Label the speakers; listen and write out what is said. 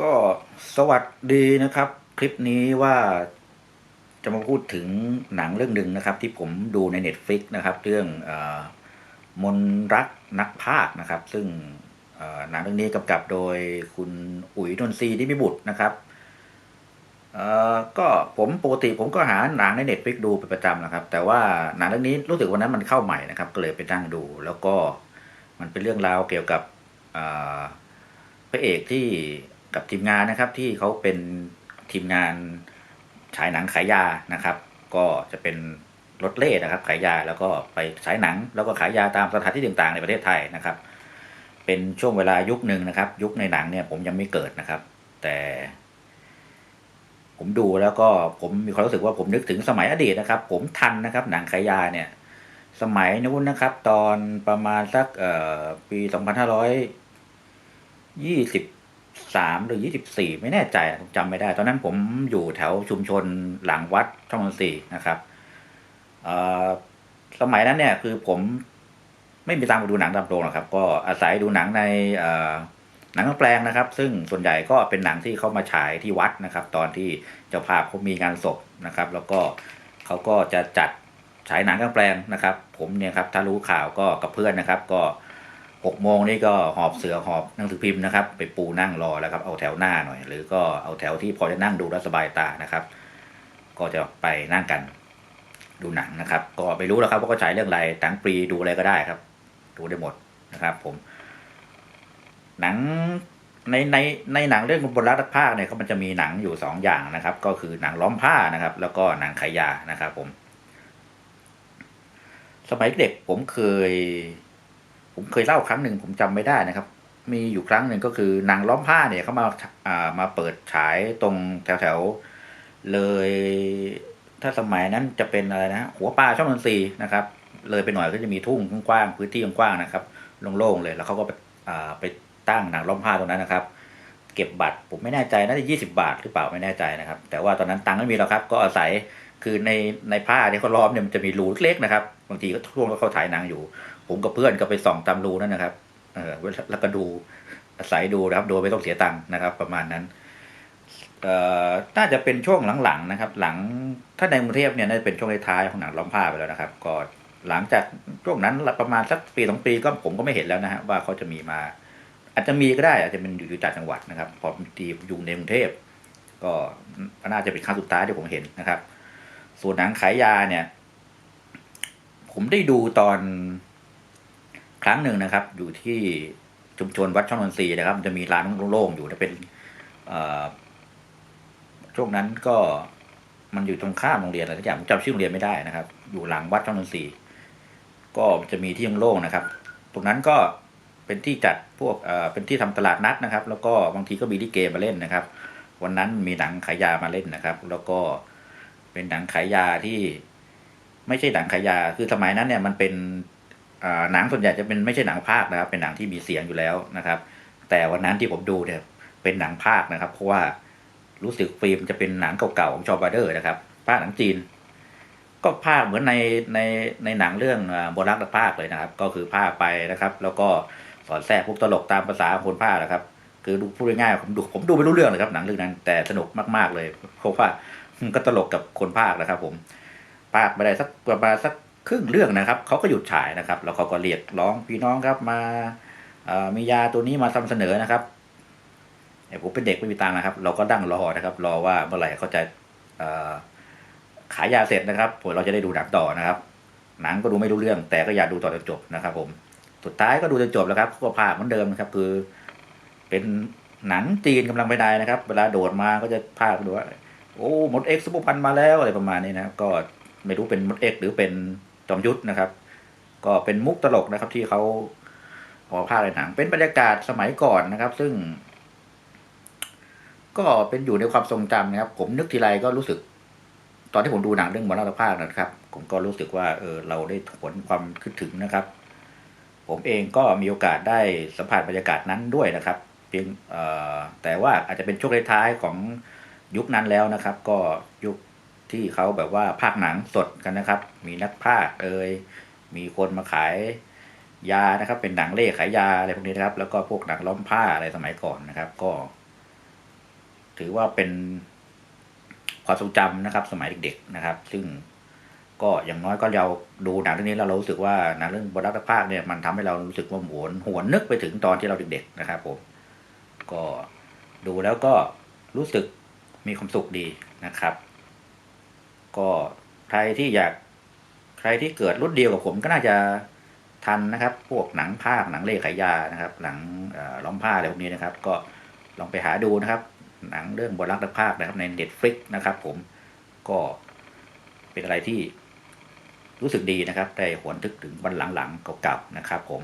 Speaker 1: ก็สวัสดีนะครับ คลิปนี้ว่าจะมาพูดถึงหนังเรื่องหนึ่งนะครับ ที่ผมดูใน Netflix นะครับ เรื่องอมนรักนักพากนะครับ ซึ่งหนังเรื่องนี้กำกับโดยคุณอุ๋ยนนทรีนิมิบุตรนะครับก็ผมปกติผมก็หาหนังใน Netflix ดูเป็นประจำนะครับ แต่ว่าหนังเรื่องนี้รู้สึกวันนั้นมันเข้าใหม่นะครับ ก็เลยไปนั่งดู แล้วก็มันเป็นเรื่องราวเกี่ยวกับพระเอกที่ กับทีมงานนะครับที่เขาเป็นทีมงานฉายหนังขายยานะครับ ก็จะเป็นรถเล่นะครับ ขายยาแล้วก็ไปฉายหนัง แล้วก็ขายยาตามสถานที่ต่างๆ ในประเทศไทยนะครับ เป็นช่วงเวลายุคหนึ่งนะครับ ยุคในหนังเนี่ยผมยังไม่เกิดนะครับ แต่ ผมดูแล้วก็ผมมีความรู้สึกว่าผมนึกถึงสมัยอดีตนะครับ ผมทันนะครับ หนังขายยาเนี่ย สมัยนู้นนะครับ ตอนประมาณสักปีสองพันห้าร้อยยี่สิบามหรือยี่สิบี่ไม่แน่ใจผมจำไม่ได้ ตอนนั้นผมอยู่แถวชุมชนหลังวัดช่องนนทรีนะครับสมัยนั้นเนี่ยคือผมไม่มีตังค์ไปดูหนังตามโรงหรอกครับ ก็อาศัยดูหนังในหนังแปลงนะครับ ซึ่งส่วนใหญ่ก็เป็นหนังที่เขามาฉายที่วัดนะครับ ตอนที่เจ้าภาพเขามีงานศพนะครับ แล้วก็เขาก็จะจัดฉายหนังกลางแปลงนะครับ ผมเนี่ยครับถ้ารู้ข่าวก็กับเพื่อนนะครับ ก็ หกโมงนี่ก็หอบเสือหอบหนังสือพิมพ์นะครับ ไปปูนั่งรอแล้วครับเอาแถวหน้าหน่อย หรือก็เอาแถวที่พอจะนั่งดูแลสบายตานะครับ ก็จะไปนั่งกันดูหนังนะครับ ก็ไม่รู้แล้วครับว่าเขาฉายเรื่องอะไรหนังปรีดูอะไรก็ได้ครับ ดูได้หมดนะครับ ผม หนังในในในหนังเรื่องบนรัฐภาคเนี่ยเขามันจะมีหนังอยู่สองอย่างนะครับ ก็คือหนังล้อมผ้านะครับ แล้วก็หนังขายยานะครับ ผม สมัยเด็กผมเคย ผมเคยเล่าครั้งหนึ่งผมจำไม่ได้นะครับ มีอยู่ครั้งหนึ่งก็คือนังล้อมผ้าเนี่ยเขามาอ่ามาเปิดฉายตรงแถวแถวๆเลยถ้าสมัยนั้นจะเป็นอะไรนะ หัวปลาช่องนนทรีนะครับ เลยไปหน่อยก็จะมีทุ่งกว้างพื้นที่กว้างนะครับโล่งๆเลยแล้วเขาก็ไปอ่าไปตั้งหนังล้อมผ้าตรงนั้นนะครับ เก็บบัตรผมไม่แน่ใจน่าจะยี่สิบาทหรือเปล่าไม่แน่ใจนะครับ แต่ว่าตอนนั้นตังค์ไม่มีหรอกครับ ก็อาศัยคือในในผ้าที่เขาล้อมเนี่ยมันจะมีรูเล็กนะครับบางทีก็ช่วงก็เขาถ่ายหนังอยู่ ผมกับเพื่อนก็ไปส่องตามรูนั่นนะครับ เออแล้วก็ดูอาศัยดูนะครับโดยไม่ต้องเสียตังค์นะครับ ประมาณนั้น เอ่อน่าจะเป็นช่วงหลังๆนะครับ หลังถ้าในกรุงเทพเนี่ยน่าจะเป็นช่วงท้ายของหนังล้อมผ้าไปแล้วนะครับ ก็หลังจากช่วงนั้นประมาณสักปีสองปีก็ผมก็ไม่เห็นแล้วนะฮะว่าเขาจะมีมา อาจจะมีก็ได้ อาจจะเป็นอยู่ต่างจังหวัดนะครับ พอดีอยู่ในกรุงเทพก็น่าจะเป็นครั้งสุดท้ายที่ผมเห็นนะครับ ส่วนหนังขายยาเนี่ย ผมได้ดูตอน ครั้งหนึ่งนะครับ อยู่ที่ชุมชนวัดช่องนนทรีนะครับ จะมีร้านโล่งๆอยู่นะเป็นช่วงนั้นก็มันอยู่ตรงข้ามโรงเรียนอะไรสักอย่างจำชื่อโรงเรียนไม่ได้นะครับ อยู่หลังวัดช่องนนทรีก็จะมีที่โล่งนะครับ ตรงนั้นก็เป็นที่จัดพวกเอเป็นที่ทำตลาดนัดนะครับ แล้วก็บางทีก็มีที่เกมาเล่นนะครับ วันนั้นมีหนังขายยามาเล่นนะครับ แล้วก็เป็นหนังขายยาที่ไม่ใช่หนังขายยาคือสมัยนั้นเนี่ยมันเป็น หนังส่วนใหญ่จะเป็นไม่ใช่หนังภาคนะครับ เป็นหนังที่มีเสียงอยู่แล้วนะครับ แต่วันนั้นที่ผมดูเนี่ยเป็นหนังภาคนะครับ เพราะว่ารู้สึกฟิล์มจะเป็นหนังเก่าๆของชอบาเดอร์นะครับภาคหนังจีน ก็ภาคเหมือนในในในหนังเรื่องโบราณภาคเลยนะครับ ก็คือภาคไปนะครับ แล้วก็สอนแทรกพวกตลกตามภาษาคนภาคนะครับ คือดูพูดง่ายๆผมดูผมดูไม่รู้เรื่องเลยครับหนังเรื่องนั้น แต่สนุกมากๆเลยเพราะว่าก็ตลกกับคนภาคนะครับ ผมภาคไปได้สักประมาณสัก ครึ่งเรื่องนะครับเขาก็หยุดฉายนะครับ แล้วเขาก็เรียกร้องพี่น้องครับมามียาตัวนี้มาทำเสนอนะครับไอ้ผมเป็นเด็กไม่มีตังค์นะครับ เราก็ดั่งรอนะครับ รอว่าเมื่อไหร่เขาจะขายยาเสร็จนะครับผมเราจะได้ดูหนังต่อนะครับ หนังก็ดูไม่รู้เรื่อง แต่ก็อยากดูต่อจนจบนะครับ ผม สุดท้ายก็ดูจนจบแล้วครับก็ภาพเหมือนเดิมนะครับ คือ เป็นหนังจีนกำลังไปได้นะครับ เวลาโดดมาก็จะภาพดูว่าโอ้หมดเอ็กซ์ซุปเปอร์พันมาแล้วอะไรประมาณนี้นะก็ไม่รู้เป็นมดเอ็กซ์หรือเป็น จอมยุทธนะครับ ก็เป็นมุกตลกนะครับ ที่เขาพอภาในหนัง เป็นบรรยากาศสมัยก่อนนะครับ ซึ่ง ก็เป็นอยู่ในความทรงจำนะครับ ผมนึกทีไรก็รู้สึก ตอนที่ผมดูหนังเรื่องมรณภาคนะครับ ผมก็รู้สึกว่าเออเราได้ผลความคิดถึงนะครับ ผมเองก็มีโอกาสได้สัมผัสบรรยากาศนั้นด้วยนะครับเพียงแต่ว่าอาจจะเป็นช่วงท้ายของยุคนั้นแล้วนะครับ ก็ยุค ที่เขาแบบว่าภาคหนังสดกันนะครับ มีนักภาคเอ่ยมีคนมาขายยานะครับ เป็นหนังเล่ขายยาอะไรพวกนี้นะครับ แล้วก็พวกหนังล้อมผ้าอะไรสมัยก่อนนะครับ ก็ ถือว่าเป็นความทรงจำนะครับ สมัยเด็ก ๆนะครับ ซึ่งก็อย่างน้อยก็เราดูหนังเรื่องนี้แล้วเรารู้สึกว่าหนังเรื่องบรักภาคเนี่ยมันทำให้เรารู้สึกว่าหวนหวนนึกไปถึงตอนที่เราเด็ก ๆ นะครับผมก็ดูแล้วก็รู้สึกมีความสุขดีนะครับ ก็ใครที่อยากใครที่เกิดรุ่นเดียวกับผมก็น่าจะทันนะครับ พวกหนังภาคหนังเล่ขายยานะครับ หนังล้อมผ้าอะไรพวกนี้นะครับ ก็ลองไปหาดูนะครับ หนังเรื่องบนรักภาคนะครับในเน็ตฟลิกนะครับ ผมก็เป็นอะไรที่รู้สึกดีนะครับได้หวนทึกถึงวันหลังๆเก่าๆนะครับ ผม